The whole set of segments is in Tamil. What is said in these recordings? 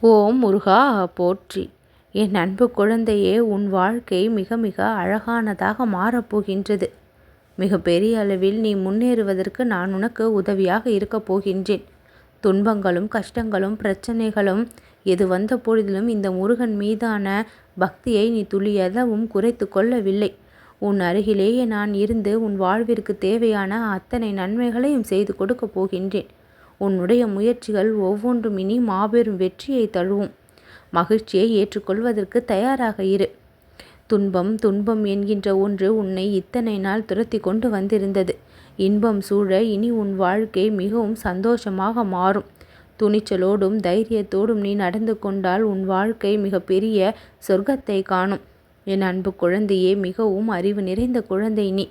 ஓம் முருகா போற்றி. என் அன்பு குழந்தையே உன் வாழ்க்கை மிக மிக அழகானதாக மாறப்போகின்றது. மிக பெரிய அளவில் நீ முன்னேறுவதற்கு நான் உனக்கு உதவியாக இருக்கப் போகின்றேன். துன்பங்களும் கஷ்டங்களும் பிரச்சனைகளும் எது வந்த பொழுதிலும் இந்த முருகன் மீதான பக்தியை நீ துளியளவும் குறைத்து கொள்ளவில்லை. உன் அருகிலேயே நான் இருந்து உன் வாழ்விற்கு தேவையான அத்தனை நன்மைகளையும் செய்து கொடுக்கப் போகின்றேன். உன்னுடைய முயற்சிகள் ஒவ்வொன்றும் இனி மாபெரும் வெற்றியை தழுவும். மகிழ்ச்சியை ஏற்றுக்கொள்வதற்கு தயாராக இரு. துன்பம் துன்பம் என்கின்ற ஒன்று உன்னை இத்தனை நாள் துரத்தி கொண்டு வந்திருந்தது. இன்பம் சூழ இனி உன் வாழ்க்கை மிகவும் சந்தோஷமாக மாறும். துணிச்சலோடும் தைரியத்தோடும் நீ நடந்து கொண்டால் உன் வாழ்க்கை மிகப்பெரிய சொர்க்கத்தை காணும். என் அன்பு குழந்தையே மிகவும் அறிவு நிறைந்த குழந்தை நீ.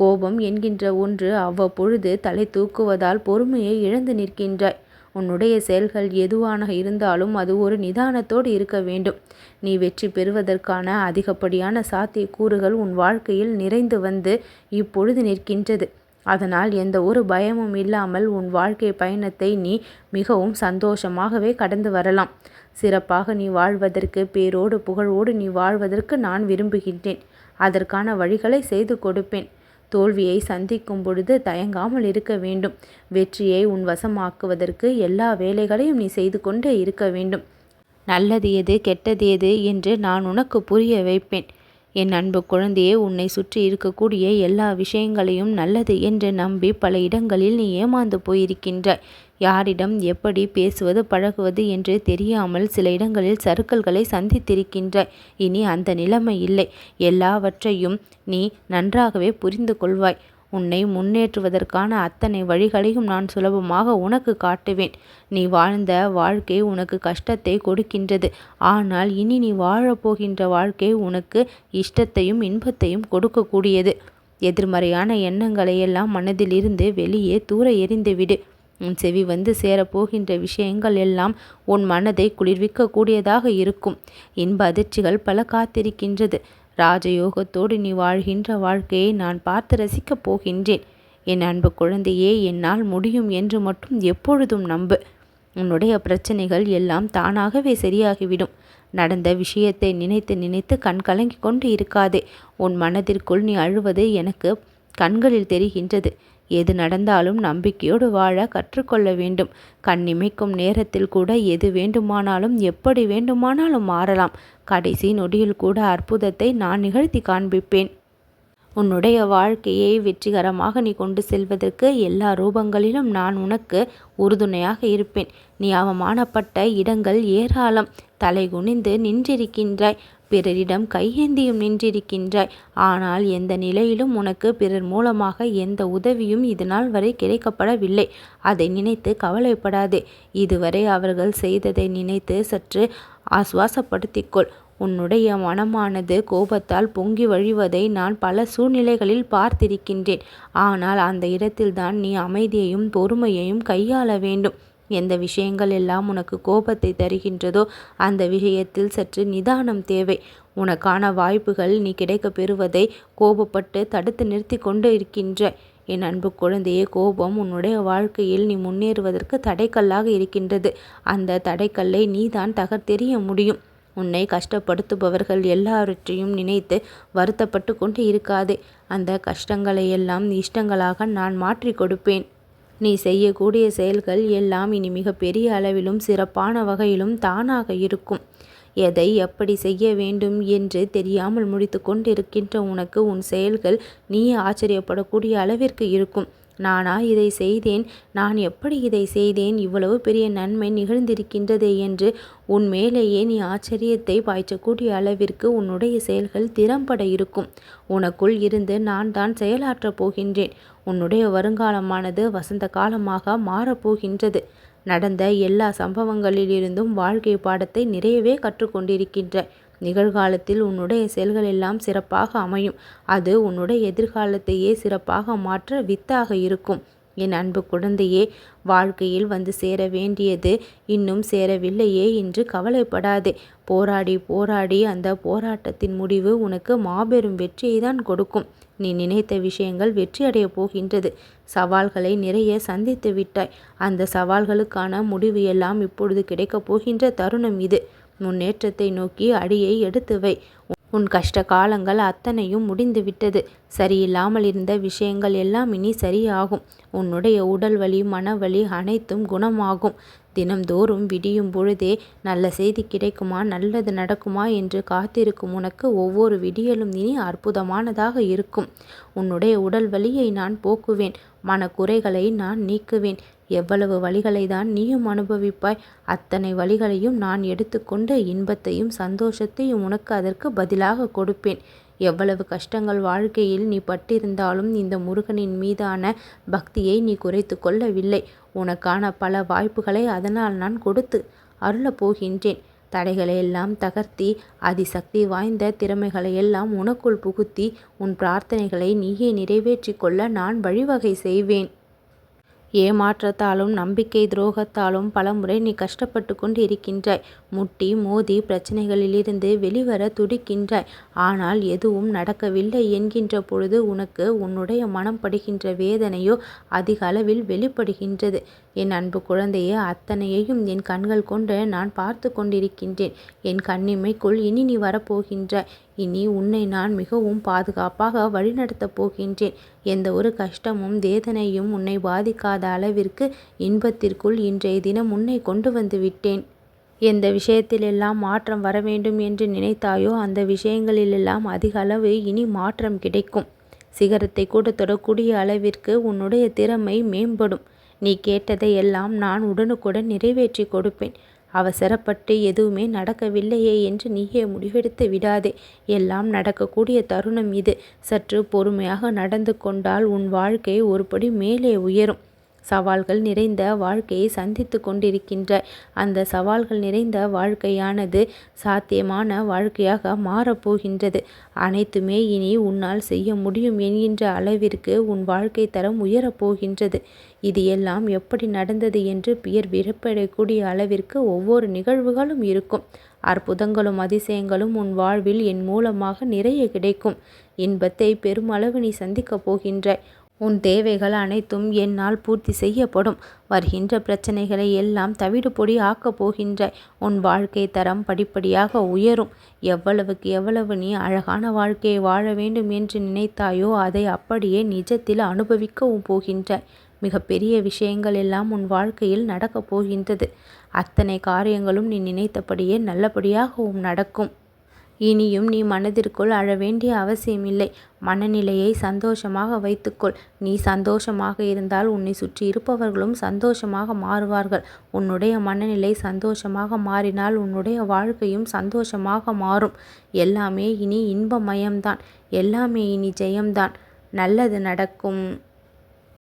கோபம் என்கின்ற ஒன்று அவ்வப்பொழுது தலை தூக்குவதால் பொறுமையை இழந்து நிற்கின்றாய். உன்னுடைய செயல்கள் எதுவான இருந்தாலும் அது ஒரு நிதானத்தோடு இருக்க வேண்டும். நீ வெற்றி பெறுவதற்கான அதிகப்படியான சாத்தியக்கூறுகள் உன் வாழ்க்கையில் நிறைந்து வந்து இப்பொழுது நிற்கின்றது. அதனால் எந்த ஒரு பயமும் இல்லாமல் உன் வாழ்க்கை பயணத்தை நீ மிகவும் சந்தோஷமாகவே கடந்து வரலாம். சிறப்பாக நீ வாழ்வதற்கு பேரோடு புகழோடு நீ வாழ்வதற்கு நான் விரும்புகின்றேன். அதற்கான வழிகளை செய்து கொடுப்பேன். தோல்வியை சந்திக்கும் பொழுது தயங்காமல் இருக்க வேண்டும். வெற்றியை உன் வசமாக்குவதற்கு எல்லா வேலைகளையும் நீ செய்து கொண்டே இருக்க வேண்டும். நல்லது எது கெட்டது எது என்று நான் உனக்கு புரிய வைப்பேன். என் அன்பு குழந்தையே உன்னை சுற்றி இருக்கக்கூடிய எல்லா விஷயங்களையும் நல்லது என்று நம்பி பல இடங்களில் நீ ஏமாந்து போயிருக்கின்றாய். யாரிடம் எப்படி பேசுவது பழகுவது என்று தெரியாமல் சில இடங்களில் சறுக்கல்களை சந்தித்திருக்கின்றாய். இனி அந்த நிலைமை இல்லை. எல்லாவற்றையும் நீ நன்றாகவே புரிந்து கொள்வாய். உன்னை முன்னேற்றுவதற்கான அத்தனை வழிகளையும் நான் சுலபமாக உனக்கு காட்டுவேன். நீ வாழ்ந்த வாழ்க்கை உனக்கு கஷ்டத்தை கொடுக்கின்றது. ஆனால் இனி நீ வாழப்போகின்ற வாழ்க்கை உனக்கு இஷ்டத்தையும் இன்பத்தையும் கொடுக்கக்கூடியது. எதிர்மறையான எண்ணங்களை எல்லாம் மனதிலிருந்து வெளியே தூர எறிந்துவிடு. உன் செவி வந்து சேரப்போகின்ற விஷயங்கள் எல்லாம் உன் மனதை குளிர்விக்கக்கூடியதாக இருக்கும். இன்ப அதிர்ச்சிகள் பல காத்திருக்கின்றது. ராஜயோகத்தோடு நீ வாழ்கின்ற வாழ்க்கையை நான் பார்த்து ரசிக்கப் போகின்றேன். என் அன்பு குழந்தையே என்னால் முடியும் என்று மட்டும் எப்பொழுதும் நம்பு. உன்னுடைய பிரச்சனைகள் எல்லாம் தானாகவே சரியாகிவிடும். நடந்த விஷயத்தை நினைத்து நினைத்து கண் கலங்கி கொண்டு இருக்காதே. உன் மனதிற்குள் நீ அழுவது எனக்கு கண்களில் தெரிகின்றது. எது நடந்தாலும் நம்பிக்கையோடு வாழ கற்றுக்கொள்ள வேண்டும். கண்ணிமைக்கும் நேரத்தில் கூட எது வேண்டுமானாலும் எப்படி வேண்டுமானாலும் மாறலாம். கடைசி நொடியில் கூட அற்புதத்தை நான் நிகழ்த்தி காண்பிப்பேன். உன்னுடைய வாழ்க்கையை வெற்றிகரமாக நீ கொண்டு செல்வதற்கு எல்லா ரூபங்களிலும் நான் உனக்கு உறுதுணையாக இருப்பேன். நீ அவமானப்பட்ட இடங்கள் ஏராளம். தலை குனிந்து நின்றிருக்கின்றாய். பிறரிடம் கையேந்தியும் நின்றிருக்கின்றாய். ஆனால் எந்த நிலையிலும் உனக்கு பிறர் மூலமாக எந்த உதவியும் இதுநாள் வரை கிடைக்கப்படவில்லை. அதை நினைத்து கவலைப்படாதே. இதுவரை அவர்கள் செய்ததை நினைத்து சற்று ஆசுவாசப்படுத்திக்கொள். உன்னுடைய மனமானது கோபத்தால் பொங்கி வழிவதை நான் பல சூழ்நிலைகளில் பார்த்திருக்கின்றேன். ஆனால் அந்த இடத்தில்தான் நீ அமைதியையும் பொறுமையையும் கையாள வேண்டும். எந்த விஷயங்கள் எல்லாம் உனக்கு கோபத்தை தருகின்றதோ அந்த விஷயத்தில் சற்று நிதானம் தேவை. உனக்கான வாய்ப்புகள் நீ கிடைக்க பெறுவதை கோபப்பட்டு தடுத்து நிறுத்தி கொண்டு இருக்கின்ற என் அன்பு குழந்தையே கோபம் உன்னுடைய வாழ்க்கையில் நீ முன்னேறுவதற்கு தடைக்கல்லாக இருக்கின்றது. அந்த தடைக்கல்லை நீதான் தகர்த்தெறிய முடியும். உன்னை கஷ்டப்படுத்துபவர்கள் எல்லாவற்றையும் நினைத்து வருத்தப்பட்டு கொண்டு இருக்காதே. அந்த கஷ்டங்களை எல்லாம் இஷ்டங்களாக நான் மாற்றி கொடுப்பேன். நீ செய்யக்கூடிய செயல்கள் எல்லாம் இனி மிக பெரிய அளவிலும் சிறப்பான வகையிலும் தானாக இருக்கும். எதை எப்படி செய்ய வேண்டும் என்று தெரியாமல் முடித்து கொண்டிருக்கின்ற உனக்கு உன் செயல்கள் நீ ஆச்சரியப்படக்கூடிய அளவிற்கு இருக்கும். நானா இதை செய்தேன் நான் எப்படி இதை செய்தேன்? இவ்வளவு பெரிய நன்மை நிகழ்ந்திருக்கின்றதே என்று உன் மேலேயே நீ ஆச்சரியத்தை பாய்ச்சக்கூடிய அளவிற்கு உன்னுடைய செயல்கள் திறம்பட இருக்கும். உனக்குள் இருந்து நான் தான் செயலாற்றப் போகின்றேன். உன்னுடைய வருங்காலமானது வசந்த காலமாக மாறப்போகின்றது நடந்த எல்லா சம்பவங்களிலிருந்தும் வாழ்க்கை பாடத்தை நிறையவே கற்றுக்கொண்டிருக்கின்ற நிகழ்காலத்தில் உன்னுடைய செயல்கள் எல்லாம் சிறப்பாக அமையும். அது உன்னுடைய எதிர்காலத்தையே சிறப்பாக மாற்ற வித்தாக இருக்கும். என் அன்பு குழந்தையே வாழ்க்கையில் வந்து சேர வேண்டியது இன்னும் சேரவில்லையே என்று கவலைப்படாதே. போராடி போராடி அந்த போராட்டத்தின் முடிவு உனக்கு மாபெரும் வெற்றியை தான் கொடுக்கும். நீ நினைத்த விஷயங்கள் வெற்றியடையப் போகின்றது. சவால்களை நிறைய சந்தித்து விட்டாய். அந்த சவால்களுக்கான முடிவு எல்லாம் இப்பொழுது கிடைக்கப் போகின்ற தருணம் இது. முன்னேற்றத்தை நோக்கி அடியை எடுத்து வை. உன் கஷ்ட காலங்கள் அத்தனையும் முடிந்துவிட்டது சரியில்லாமல் இருந்த விஷயங்கள் எல்லாம் இனி சரியாகும். உன்னுடைய உடல் வலி மனவலி அனைத்தும் குணமாகும். தினம்தோறும் விடியும் பொழுதே நல்ல செய்தி கிடைக்குமா? நல்லது நடக்குமா? என்று காத்திருக்கும் உனக்கு ஒவ்வொரு விடியலும் இனி அற்புதமானதாக இருக்கும். உன்னுடைய உடல் வலியை நான் போக்குவேன். மனக்குறைகளை நான் நீக்குவேன். எவ்வளவு வழிகளை தான் நீயும் அனுபவிப்பாய் அத்தனை வழிகளையும் நான் எடுத்துக்கொண்டு இன்பத்தையும் சந்தோஷத்தையும் உனக்கு அதற்கு பதிலாக கொடுப்பேன். எவ்வளவு கஷ்டங்கள் வாழ்க்கையில் நீ பட்டிருந்தாலும் இந்த முருகனின் மீதான பக்தியை நீ குறைத்து கொள்ளவில்லை. உனக்கான பல வாய்ப்புகளை அதனால் நான் கொடுத்து அருளப் போகின்றேன். தடைகளை எல்லாம் தகர்த்தி அதிசக்தி வாய்ந்த திறமைகளை எல்லாம் உனக்குள் புகுத்தி உன் பிரார்த்தனைகளை நீயே நிறைவேற்றி கொள்ள நான் வழிவகை செய்வேன். ஏமாற்றத்தாலும் நம்பிக்கை துரோகத்தாலும் பலமுறை நீ கஷ்டப்பட்டு கொண்டு இருக்கின்றாய் முட்டி மோதி பிரச்சனைகளிலிருந்து வெளிவர துடிக்கின்றாய். ஆனால் எதுவும் நடக்கவில்லை என்கின்ற பொழுது உனக்கு உன்னுடைய மனம் படுகின்ற வேதனையோ அதிக அளவில் வெளிப்படுகின்றது. என் அன்பு குழந்தையே அத்தனையையும் என் கண்கள் கொண்டு நான் பார்த்து கொண்டிருக்கின்றேன். என் கண்ணிமைக்குள் இனி நீ வரப்போகின்றாய். இனி உன்னை நான் மிகவும் பாதுகாப்பாக வழிநடத்தப் போகின்றேன். எந்த ஒரு கஷ்டமும் வேதனையும் உன்னை பாதிக்காத அளவிற்கு இன்பத்திற்குள் இன்றைய தினம் உன்னை கொண்டு வந்து விட்டேன். எந்த விஷயத்திலெல்லாம் மாற்றம் வர வேண்டும் என்று நினைத்தாயோ அந்த விஷயங்களிலெல்லாம் அதிக அளவு இனி மாற்றம் கிடைக்கும். சிகரத்தை கூட தொடக்கூடிய அளவிற்கு உன்னுடைய திறமை மேம்படும். நீ கேட்டதை எல்லாம் நான் உடனுக்குடன் நிறைவேற்றி கொடுப்பேன். அவசரப்பட்டு எதுவுமே நடக்கவில்லையே என்று நீயே முடிவெடுத்து விடாதே. எல்லாம் நடக்கக்கூடிய தருணம் இது. சற்று பொறுமையாக நடந்து கொண்டால் உன் வாழ்க்கை ஒருபடி மேலே உயரும். சவால்கள் நிறைந்த வாழ்க்கையை சந்தித்து கொண்டிருக்கின்ற அந்த சவால்கள் நிறைந்த வாழ்க்கையானது சாத்தியமான வாழ்க்கையாக மாறப்போகின்றது. அனைத்துமே இனி உன்னால் செய்ய முடியும் என்கின்ற அளவிற்கு உன் வாழ்க்கை தரம் உயரப்போகின்றது. இது எல்லாம் எப்படி நடந்தது என்று பியர் விருப்படக்கூடிய அளவிற்கு ஒவ்வொரு நிகழ்வுகளும் இருக்கும். அற்புதங்களும் அதிசயங்களும் உன் வாழ்வில் என் மூலமாக நிறைய கிடைக்கும். இன்பத்தை பெருமளவு நீ சந்திக்கப் போகின்றாய் உன் தேவைகள் அனைத்தும் என்னால் பூர்த்தி செய்யப்படும். வருகின்ற பிரச்சனைகளை எல்லாம் தவிடுபொடி ஆக்கப் போகின்றாய். உன் வாழ்க்கை தரம் படிப்படியாக உயரும். எவ்வளவுக்கு எவ்வளவு நீ அழகான வாழ்க்கையை வாழ வேண்டும் என்று நினைத்தாயோ அதை அப்படியே நிஜத்தில் அனுபவிக்கவும் போகின்றாய். மிகப்பெரிய விஷயங்கள் எல்லாம் உன் வாழ்க்கையில் நடக்கப் போகின்றது. அத்தனை காரியங்களும் நீ நினைத்தபடியே நல்லபடியாகவும் நடக்கும். இனியும் நீ மனதிற்குள் அழ வேண்டிய அவசியமில்லை. மனநிலையை சந்தோஷமாக வைத்துக்கொள். நீ சந்தோஷமாக இருந்தால் உன்னை சுற்றி இருப்பவர்களும் சந்தோஷமாக மாறுவார்கள். உன்னுடைய மனநிலை சந்தோஷமாக மாறினால் உன்னுடைய வாழ்க்கையும் சந்தோஷமாக மாறும். எல்லாமே இனி இன்பமயம்தான். எல்லாமே இனி ஜெயம்தான். நல்லது நடக்கும்.